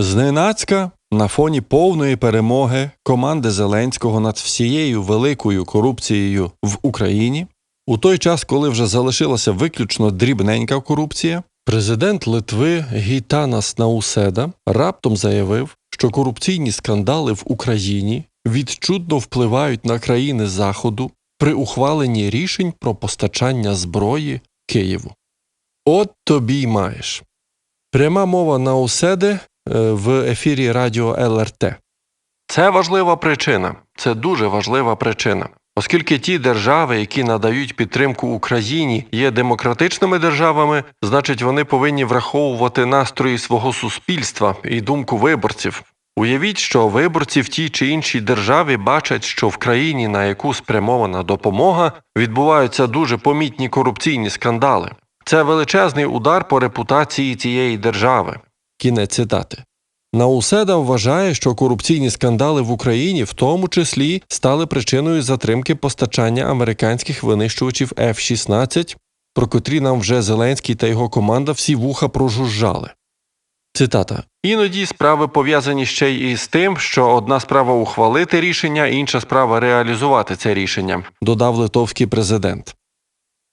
Зненацька на фоні повної перемоги команди Зеленського над всією великою корупцією в Україні, у той час, коли вже залишилася виключно дрібненька корупція, президент Литви Гітанас Науседа раптом заявив, що корупційні скандали в Україні відчутно впливають на країни Заходу при ухваленні рішень про постачання зброї Києву. От тобі й маєш. Пряма мова Науседи в ефірі Радіо ЛРТ. Це важлива причина. Це дуже важлива причина. Оскільки ті держави, які надають підтримку Україні, є демократичними державами, значить вони повинні враховувати настрої свого суспільства і думку виборців. Уявіть, що виборці в тій чи іншій державі бачать, що в країні, на яку спрямована допомога, відбуваються дуже помітні корупційні скандали. Це величезний удар по репутації цієї держави. Кінець цитати. Науседа вважає, що корупційні скандали в Україні в тому числі стали причиною затримки постачання американських винищувачів F-16, про котрі нам вже Зеленський та його команда всі вуха прожужжали. Цитата: іноді справи пов'язані ще й із тим, що одна справа ухвалити рішення, інша справа реалізувати це рішення, додав литовський президент.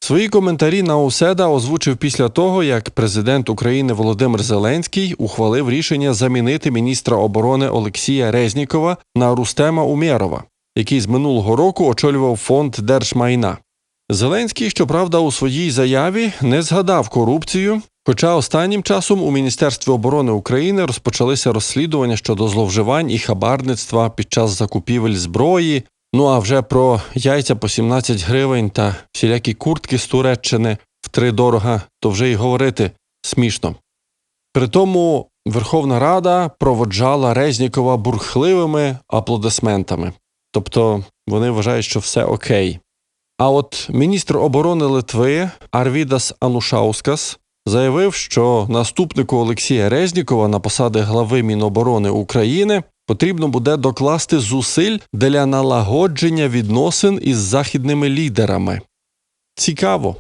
Свої коментарі Науседа озвучив після того, як президент України Володимир Зеленський ухвалив рішення замінити міністра оборони Олексія Резнікова на Рустема Умєрова, який з минулого року очолював фонд держмайна. Зеленський, щоправда, у своїй заяві не згадав корупцію, хоча останнім часом у Міністерстві оборони України розпочалися розслідування щодо зловживань і хабарництва під час закупівель зброї, Ну а вже про яйця по 17 гривень та всілякі куртки з Туреччини втридорога, то вже й говорити смішно. Притому Верховна Рада проводжала Резнікова бурхливими аплодисментами, тобто вони вважають, що все окей. А от міністр оборони Литви Арвідас Анушаускас заявив, що наступнику Олексія Резнікова на посади глави Міноборони України потрібно буде докласти зусиль для налагодження відносин із західними лідерами. Цікаво.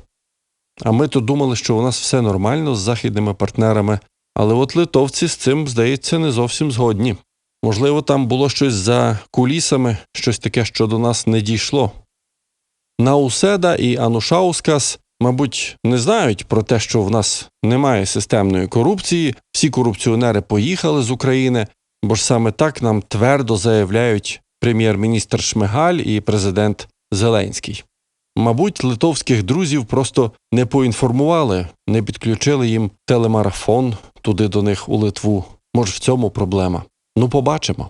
А ми то думали, що у нас все нормально з західними партнерами, але от литовці з цим, здається, не зовсім згодні. Можливо, там було щось за кулісами, щось таке, що до нас не дійшло. Науседа і Анушаускас, мабуть, не знають про те, що в нас немає системної корупції, всі корупціонери поїхали з України, бо ж саме так нам твердо заявляють прем'єр-міністр Шмигаль і президент Зеленський. Мабуть, литовських друзів просто не поінформували, не підключили їм телемарафон туди до них у Литву. Може, в цьому проблема. Ну, побачимо.